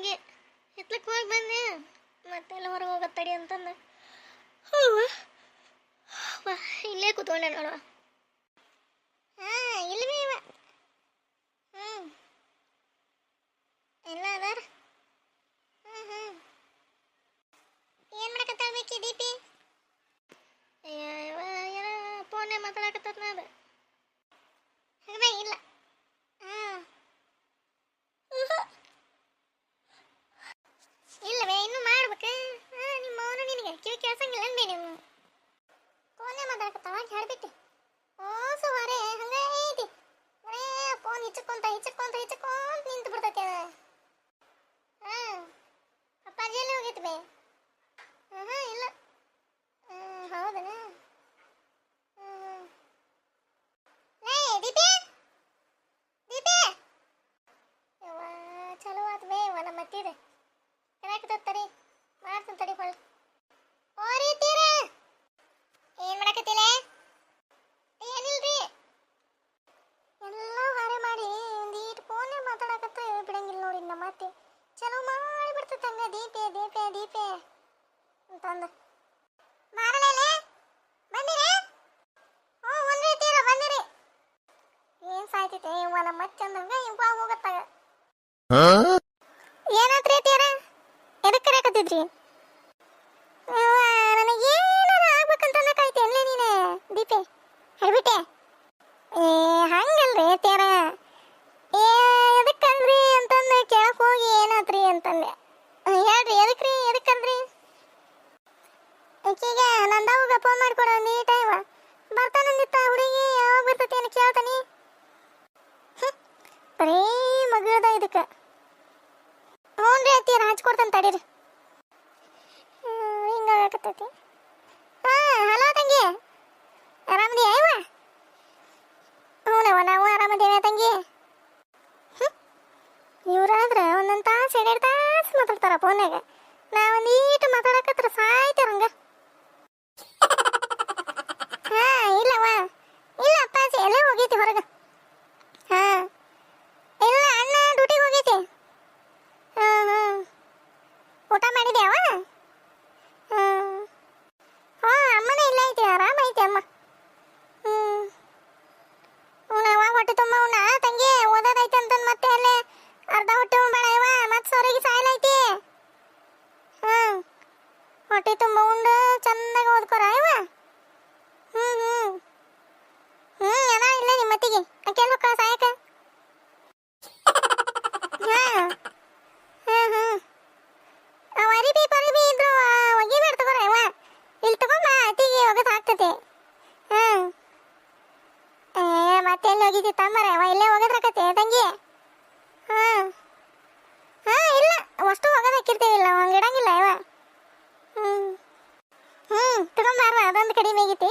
ಹಂಗೆ ಹಿತ್ಲಕ್ಕೆ ಹೋಗಿ ಬಂದೆ. ಮತ್ತೆಲ್ಲ ಹೊರಗೆ ಹೋಗೋ ತಡಿ ಅಂತಂದು. ಹೂವ, ಇಲ್ಲೇ ಕೂತ್ಕೊಂಡೆ ನೋಡುವ. ಹಾಂ ಇಲ್ಲಿ ಬಿ ಇವ. ಹ್ಞೂ ಎಲ್ಲ ಅದಾರ? ಹ್ಞೂ ಹ್ಞೂ ಏನು ಮಾಡಕತ್ತಾಳ ಬೇಕಿ ದೀಪಿ? ಏನ ಫೋನೇ ಮಾತಾಡಕತ್ತದ ಅದು ಹಂಗ ಇಲ್ಲ ಹಾಂ ಇಲ್ಲವೇ ಇನ್ನು ಮಾಡ್ಬೇಕ ಹಾಂ ನಿಮ್ಮ ಅವನು ನಿನಗೆ ಕಿವಿ ಕೇಳ್ಸಂಗಿಲ್ಲ ಅನ್ಬೇ ನೀವು ಫೋನೇ ಮಾತಾಡಕತ್ತಾವ ಹೇಳ್ಬಿಟ್ಟು ಓಸು ಹೊರೆ ಹಂಗೆ ಐತಿ ಬರೇ ಫೋನ್ ಹಿಚ್ಕೊಂತ ಹಿಚ್ಕೊಂತ ಹಿಚ್ಕೊಂತ ನಿಂತು ಬಿಡ್ತೈತೆ ಅದು ಹಾಂ ಅಪ್ಪಾಜಿ ಎಲ್ಲಿ ಹೋಗೈತಿ ಬೇ ಹಾಂ ಇಲ್ಲ ಹ್ಮ್, ಹೌದನ ಹ್ಮ್. ಲೇ ದೀಪಿ ದೀಪಿ ಯವ್ವ ಚಲೋ ಆತ್ ಬೇ ಯವ್ವ ನಮ್ಮ ಅತ್ತಿದ ಏನಾಗ್ತದ ತಡಿ ರೀತಿರ ಏನ್ ಮಾಡಕತ್ತಿಲೆ? ಏನಿಲ್ರಿ ಎಲ್ಲ ಹಾರೆ ಮಾಡಿ ಒಂದೀಟ್ ಫೋನೇ ಮಾತಾಡಕತ್ತ ಬಿಡಂಗಿಲ್ಲ ನೋಡಿ ನಮ್ಮ ಅತ್ತೆ ಚಲೋ ಮಾಡಿ ಬಿಡ್ತೈತೆ ದೀಪೆ ದೀಪೆ ದೀಪೆ. ಅಂತಂದ. ಮಾರಲೇಲೆ ಬಂದಿರಿ? ಹ್ಞೂ ಬಂದಿರಿ ಏನ್ ಸಾಯ್ತೈತೆ? ನಮ್ಮ ಮಚ್ಚಂದಂಗ ಇವ ಹೋಗತ್ತಾಗ ಏನಾತ್ರಿ ಅತ್ತಿಯರ ಎದಕ್ಕೆ ಕರೆಯಕತ್ತಿದ್ರಿ ನನಗೇನಾರ ಆಗ್ಬೇಕಂತ ಅನ್ನಕಾಯ್ತು ಎಲ್ಲೇ ನೀನೆ ದೀಪೆ ಹೇಳ್ಬಿಟ್ಟೆ. ಏ, ಹಂಗಲ್ರಿ ತೇರ. ಏ, ಎದಕ್ಕಂದ್ರಿ ಅಂತಂದು, ಕೇಳಕ್ ಹೋಗಿ ಏನಾತ್ರಿ ಅಂತಂದೆ. ಹೇಳ್ರಿ, ಎದಕ್ರಿ, ಎದಕ್ಕಂದ್ರಿ? ಆಕಿಗೆ ನಂದಾವಾಗ ಫೋನ್ ಮಾಡ್ಕೊಡ ನೀಟ ಇವ ಬರ್ತಾನಂದಿತ್ತ ಹುಡುಗಿ, ಯಾವಾಗ ಬರ್ತತಿ ಅಂತ ಕೇಳ್ತಾನಿ. ಬರೀ ಮಗದ ಇದಕ್ಕೆ. ಹ್ಞೂ ರೀ ಅತ್ತೀರ ಹಚ್ಕೊಡ್ತಾನೆ ತಡೀರಿ. ಹಿಂಗಾಗತ್ತೈತಿ ಹಾಂ, ಹಲೋ. ತಾಸು ಮಾತಾಡ್ತಾರ ಫೋನ್ಯಾಗ ನಾ ಒಂದೀಟು ಮಾತಾಡಕತ್ರ ಸಾಯ್ತಾರಂಗ ಹಾ ಇಲ್ಲವ ಇಲ್ಲ ಅಪ್ಪಾಜಿ ಎಲ್ಲೇ ಹೋಗೈತಿ ಹೊರಗೆ ಹಾ ಇಲ್ಲ ಅಣ್ಣ ಡ್ಯೂಟಿಗೆ ಹೋಗೈತಿ ಹಾ ಹಾ ಊಟ ಮಾಡಿದ್ಯಾವ ಹಾ ಹಾ ಅಮ್ಮನೇ ಇಲ್ಲ ಐತಿ ಆರಾಮ ಐತಿ ಅಮ್ಮ ಹ್ಮ್ ಉಣವ ಹೊಟ್ಟೆ ತುಂಬ ಉಣ ತಂಗಿ ಓದೋದೈತೆ ಅಂತಂದ್ ಮತ್ತೆ ಅಲ್ಲೇ ಅರ್ಧ ಹೊಟ್ಟೆ ಉಣ್ಬೇಡ ಇವ ಮತ್ತೆ ಸೊರಗಿ ಸಾಯ್ಲೈತಿ ಹ್ಮ್ ಹೊಟ್ಟೆ ತುಂಬ ಉಂಡು ಚಂದಾಗ ಓದ್ಕೊರ ಇವ ಹ್ಮ್ ಹ್ಮ್ ಹ್ಮ್ ಅದ ಇಲ್ಲ ನಿಮ್ಮ ಮತ್ತಿಗೆ ಆಕೆ ಮಕ್ಕಳ ಸಾಯಕ ಹಾ ಹ್ಮ್ ಹ್ಮ್ ಅವ ಅರಿಬಿ ಪರಿಬಿ ಇದ್ರು ಒಗಿಬೇಡ ತಗೋರ ಇವ ಇಲ್ಲಿ ತಗೊಂಬ ಅತಿಗೆ ಒಗದ್ ಹಾಕ್ತತೆ ಹ್ಮ್ ಏ ಮತ್ತೆ ಎಲ್ಲಿ ಹೋಗಿದ್ದಿ ತಮ್ಮರೆ? ಅವ ಇಲ್ಲೇ ಹೋಗದ್ರಕತೆ ತಂಗಿ? ಹಾ. ಹಾ, ಇಲ್ಲ. ಅಷ್ಟು ಇಲ್ಲ ಹಂಗೆ ಇಡಂಗಿಲ್ಲ ಇವ. ಹ್ಮ್. ಹ್ಮ್ ತಗೊಂಬಾರ ಅದೊಂದು ಕಡಿಮೆ ಆಗೈತಿ.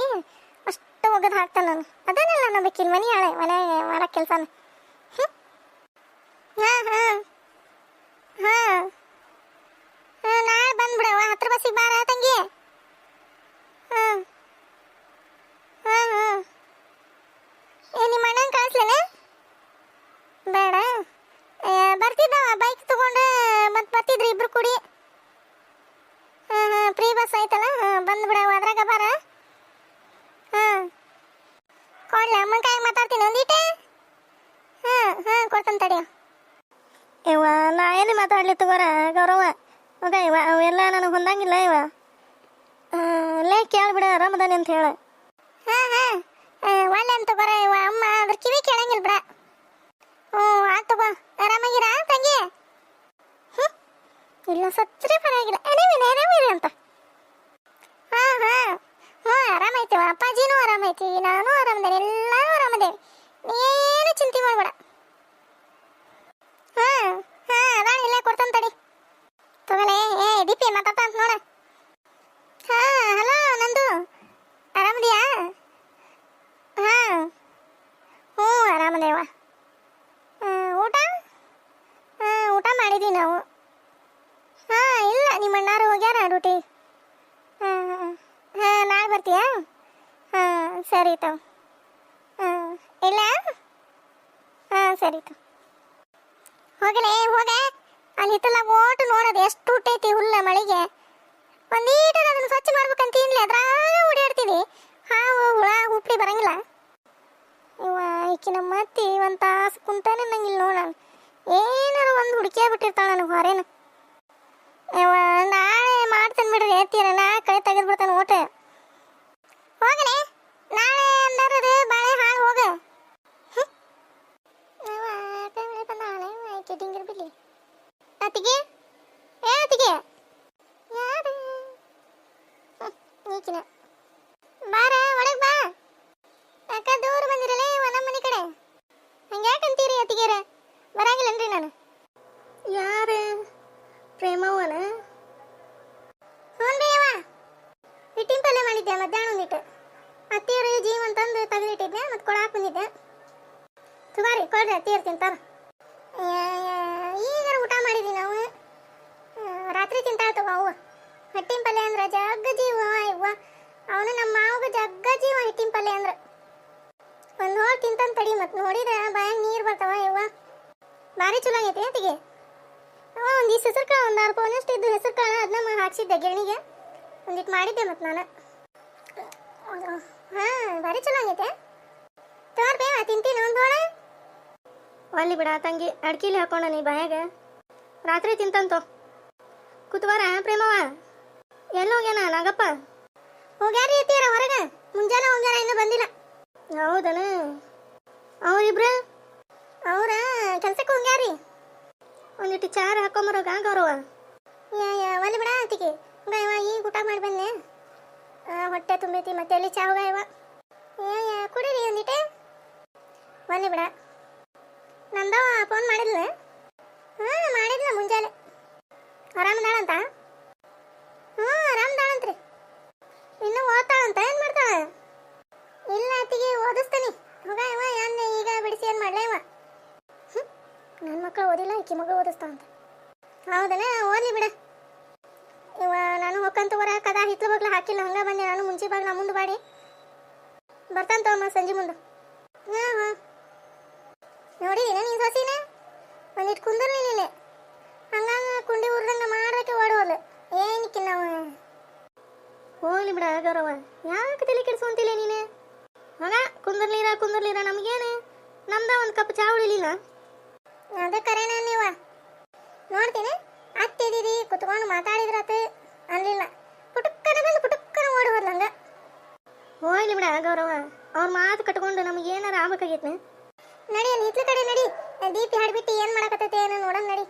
ಅಷ್ಟು ಒಗದು ಹಾಕ್ತಾನ ನಾನು. ಅದನ್ನೆಲ್ಲ ಬೇಕಿಲ್ಲ ಮನಿ ಹಾಳೆ ಮನೆ ಮಾಡೋ ಕೆಲ್ಸನ. ಹಾಂ ಹಾಂ. ಹಾಂ. ಹಾ ನಾಳೆ ಬಂದ್ಬಿಡವ ಹತ್ರ ಬಸ್ಸಿಗೆ ಬಾರ, ತಂಗಿ? ಹಾಂ ಹಾಂ, ಹಾ ಏ ನಿಮ್ಮ ಅಣ್ಣನ ಕಳಿಸ್ಲೇನೆ ಬೇಡ ಏ, ಬರ್ತಿದ್ದವ ಬೈಕ್ ತಗೊಂಡು ಮತ್ತೆ ಬರ್ತಿದ್ರಿ ಇಬ್ರು ಕೂಡಿ ಹಾಂ ಹಾಂ ಫ್ರೀ ಬಸ್ ಐತಲ್ಲ ಹಾಂ ಬಂದ್ಬಿಡವ ಅದ್ರಾಗ ಬಾರ ಹಾಂ ಕೊಡ್ಲ ಅಮ್ಮನ ಮಾತಾಡ್ತೀನಿ ಒಂದೀಟೆ ಹಾಂ ಹಾಂ, ಕೊಡ್ತಾನೆ ತಡಿಯೋ ಇವ, ನಾ ಎಲ್ಲಿ ಮಾತಾಡ್ಲಿ ತಗೋರ, ಗೌರವ? ಮಗ, ಇವ, ಅವೆಲ್ಲ ನನಗೆ ಹೊಂದಂಗಿಲ್ಲ, ಇವ. ಲೇ, ಕೇಳ್ಬಿಡ, ಆರಾಮದಾನೆ ಅಂತ ಹೇಳ. ಹಾಂ ಹಾಂ. ಒಳ್ಳೆ ಅಂತ ಬರ, ಇವ ಅಮ್ಮ ಅದ್ರ ಕಿವಿ ಕೇಳಂಗಿಲ್ಲ ಬಿಡ ಹ್ಞೂ ಆತು ತಗೋ ಆರಾಮಾಗಿರ ತಂಗಿ ಹ್ಞೂ ಇಲ್ಲ ಸತ್ರಿ ಪರವಾಗಿಲ್ಲ ಎನಿವಿನ ಎನಿವಿರಿ ಅಂತ ಹಾಂ ಹಾಂ ಹ್ಞೂ ಆರಾಮೈತಿವ ಅಪ್ಪಾಜಿನೂ ಆರಾಮೈತಿ ನಾನು ಆರಾಮದೇನೆ ಎಲ್ಲರೂ ಆರಾಮದೇವಿ ನೀನು ಚಿಂತೆ ಮಾಡಬೇಡ ಹಾಂ ಹಾಂ ಅದ ಇಲ್ಲೇ ಕೊಡ್ತಾನೆ ತಡಿ ತಗೊಲೆ ಏ ದೀಪಿ ಮಾತಾಡ್ತಾ ಅಂತ ನೋಡ ಹಾಂ ಹಲೋ ನಂದು ಆರಾಮದಿಯಾ ಹಾಂ ಆರಾಮದೇವ ಊಟ? ಊಟ ಮಾಡಿದ್ವಿ ನಾವು. ಹಾಂ, ಇಲ್ಲ, ನಿಮ್ಮ ಅಣ್ಣಾರು ಹೋಗ್ಯಾರ ಡ್ಯೂಟಿ. ಹಾಂ ಹಾಂ, ನಾಳೆ ಬರ್ತೀಯಾ? ಹಾಂ, ಸರಿ ತಾವು ಹಾಂ ಇಲ್ಲ? ಹಾಂ, ಸರಿ ತಾವು ಹೋಗಲೇ, ಹೋಗ. ಅಲ್ಲಿ ಹಿತ್ತಲಾಗ ಓಟು ನೋಡೋದು ಎಷ್ಟು ಹುಟ್ಟೈತಿ ಹುಲ್ಲ ಮಳೆಗೆ. ಒಂದೀಟರ ಅದನ್ನು ಸ್ವಚ್ಛ ಮಾಡ್ಬೇಕಂತ ಏನಿಲ್ಲ, ಅದ್ರಾಗ ಓಡಾಡ್ತೀನಿ ಹಾವು, ಹುಳ ಉಪ್ಪಿ ಬರಂಗಿಲ್ಲ. ಈಕಿ ನಮ್ಮ ಅತ್ತಿ ಒಂದು ತಾಸು ಕುಂತಾನೆ ನಂಗಿಲ್ಲ ನೋಡ ಏನಾರ ಒಂದು ಹುಡುಕಿಯ ಬಿಟ್ಟಿರ್ತಾಳ ನನಗೆ ಹೊರೇನು. ನಾಳೆ ಮಾಡ್ತೇನೆ ಬಿಡ್ರಿ ಎತ್ತೀರ ನಾ ಕೈ ತೆಗೆದು ಬಿಡ್ತಾನೆ ಊಟ ಹೋಗಲೇ ನಾಳೆ ಅಂದರದು ಬಾಳೆ ಹಾಳು ಹೋಗ. ಬಂದಾಳೆ, ಇವ ಆಕೆ ಡಿಂಗರ್ ಬಿಡ್ಲಿ ಅತ್ತಿಗೆ ಏ ಅತ್ತಿಗೆ ಯಾರು ಹ್ಮ್, ಈಕಿನ ಬಾರ ಒಳಗೆ ಬಾ ಅಕ್ಕ ದೂರ ಬಂದಿರಲೇ ಇವ ನಮ್ಮ ಮನೆ ಕಡೆ ಹಂಗ್ಯಾಕಂತೀರಿ ಅತ್ತಿಗೆರ ಬರಂಗಿಲ್ಲನ್ರಿ ನಾನು? ಯಾರ? ಪ್ರೇಮವನ ಹ್ಞೂ ಹಿಟ್ಟಿನ ಪಲ್ಯ ಮಾಡಿದ್ದೆ ಮಧ್ಯಾಹ್ನ ಒಂದಿಟ್ಟು ಅತ್ತಿಯರು ಜೀವ ಅಂತಂದು ತೆಗೆದಿಟ್ಟಿದ್ದೆ ಮತ್ತೆ ಕೊಡಾಕ್ ಬಂದಿದ್ದೆ. ಸುಮಾರಿ ಕೊಡ್ರಿ ಅತ್ತಿಯರು ತಿಂತಾರ ಈಗ ಊಟ ಮಾಡಿದ್ವಿ ನಾವು ಆ, ರಾತ್ರಿ ತಿಂತಾಳ ತಗೋ ಅವು ಹಿಟ್ಟಿನ ಪಲ್ಯ ಅಂದ್ರೆ ಜಗ್ಗ ಜೀವ ಇವ್ವ ಅವನು ನಮ್ಮ ಮಾವಗ ಜಗ್ಗ ಜೀವ ಹಿಟ್ಟಿನ ಪಲ್ಯ ಅಂದ್ರೆ ಒಂದು ಹೋಳು ತಿಂತಾನ ತಡಿ ಮತ್ತೆ ನೋಡಿದ್ರೆ ಬಾಯಾಗ ನೀರು ಬರ್ತಾವ ಇವ್ವ ಅತ್ತಿಗೆ? ಅವ ಒಂದು ಈ ಹೆಸರು ಒಂದು ಆರು ಪೌನಷ್ಟು ಇದ್ದು ಹೆಸರು ಕಾಳು ಅದನ್ನ ಹಾಕ್ಸಿದ್ದೆ ಗಿರಣಿಗೆ ಒಂದಿಟ್ಟು ಮಾಡಿದ್ದೆ ಮತ್ತೆ ನಾನು. ಹಾಂ, ಭಾರಿ ಚೆನ್ನಾಗೈತೆ ಆಗೈತೆ. ತೋರ್ ಬೇವ ತಿಂತೀನಿ ಒಂದು ಹೋಳ ಒಲ್ಲಿ ಬಿಡ ತಂಗಿ, ಅಡ್ಕಿಲಿ ಹಾಕೊಂಡ ನೀ ಬಾಯಾಗ. ರಾತ್ರಿ ತಿಂತಂತು ಕುತ್ವಾರ ಪ್ರೇಮವ ಎಲ್ಲಿ ಹೋಗ್ಯಾನ ನಾಗಪ್ಪ? ಹೋಗ್ಯಾರಿ ಎತ್ತೀರ ಹೊರಗೆ. ಮುಂಜಾನೆ ಹೋಗ್ಯಾರ, ಇನ್ನೂ ಬಂದಿಲ್ಲ. ಹೌದನ? ಅವ್ರಿಬ್ರು? ಅವ್ರ ಕೆಲ್ಸಕ್ಕೆ ಹೋಗ್ಯಾರಿ ಒಂದಿಟ್ಟು ಚಾರ ಹಾಕೊಂಬರೋ ಯಾ ಒಲ್ಲಿ ಬಿಡ ಅಂತಿಗೆ ಗಾಯವ ಈಗ ಊಟ ಮಾಡಿ ಬಂದೆ ಹೊಟ್ಟೆ ತುಂಬೈತಿ, ಮತ್ತೆ ಅಲ್ಲಿ ಚಾವ್ಗ ಗಾಯವ ಕುಡೀರಿ ಒಂದಿಟ್ಟೆ ಒಲ್ಲಿ ಬಿಡ. ನಂದವ ಫೋನ್ ಮಾಡಿದ್ಲ. ಹಾಂ, ಮಾಡಿದ್ಲ ಮುಂಜಾನೆ ಆರಾಮದಾಳಂತ ಹ್ಞೂ ಆರಾಮದಾಳಂತ್ರಿ ಇನ್ನೂ ಓದ್ತಾಳಂತ ಏನು ಮಾಡ್ತಾಳ ಇಲ್ಲ ಅತ್ತಿಗೆ ಓದಿಸ್ತಾನೆ ಹೋಗ ಇವ ಏನ್ ಈಗ ಬಿಡಿಸಿ ಏನು ಮಾಡ್ಲ ಇವ ನನ್ನ ಮಕ್ಕಳು ಓದಿಲ್ಲ ಈಕಿ ಮಗಳು ಓದಿಸ್ತಾಳಂತ ಹೌದನ? ಓದ್ಲಿ ಬಿಡ. ಇವ ನಾನು ಹೊಕ್ಕಂತ ಬರ ಕದ ಹಿತ್ಲ ಬಗ್ಲು ಹಾಕಿಲ್ಲ, ಹಂಗ ಬಂದೆ. ನಾನು ಮುಂಚೆ ಬಾಗ್ಲ ಮುಂದೆ ಬಾಡಿ. ಬರ್ತಾನ ತಗೊಮ್ಮ ಸಂಜೆ ಮುಂದೆ. ಹಾಂ ಹಾಂ. ಏನ ನೀನು ಸೊಸಿನ? ಒಂದಿಟ್ಟು ಕುಂದರ್ಲಿ ನೀನೆ ಹಂಗಂಗ ಕುಂಡಿ ಉರ್ದಂಗ ಮಾಡ್ದಕ್ಕೆ ಓಡೋಲ್ಲ ಏನಕ್ಕೆ ನಾವು ಹೋಗ್ಲಿ ಬಿಡ, ಗೌರವ. ಯಾಕೆ ತಲೆ ಕೆಡಿಸ್ಕೊಂತಿಲ್ಲ ನೀನು? ಮಗ ಕುಂದರ್ಲಿರ ಕುಂದರ್ಲಿರ, ನಮಗೇನು? ನಮ್ದ ಒಂದು ಕಪ್ ಚಾ ಉಳಿಲಿಲ್ಲ. ಅದ ಕರೆನ ನೀವ. ನೋಡ್ತೀನಿ. ಅತ್ತಿದ್ದೀರಿ ಕುತ್ಕೊಂಡು ಮಾತಾಡಿದ್ರತ್ತೆ ಅನ್ಲಿಲ್ಲ ಪುಟಕ್ಕನ ಬಂದು ಪುಟಕ್ಕನ ಓಡಿ ಹೋದ್ ಹೋಗ್ಲಿ ಬಿಡ ಗೌರವ. ಅವ್ರ ಮಾತು ಕಟ್ಕೊಂಡು ನಮ್ಗೆ ಏನಾರ ಆಗ್ಬೇಕಾಗೈತೆ ನಡಿ ಅಲ್ಲಿ ಹಿತ್ಲ ಕಡೆ ನಡಿ. ದೀಪಿ ಹಾಡ್ಬಿಟ್ಟು ಏನು ಮಾಡಕತ್ತೈತೆ ಏನೋ ನೋಡೋಣ ನಡಿ.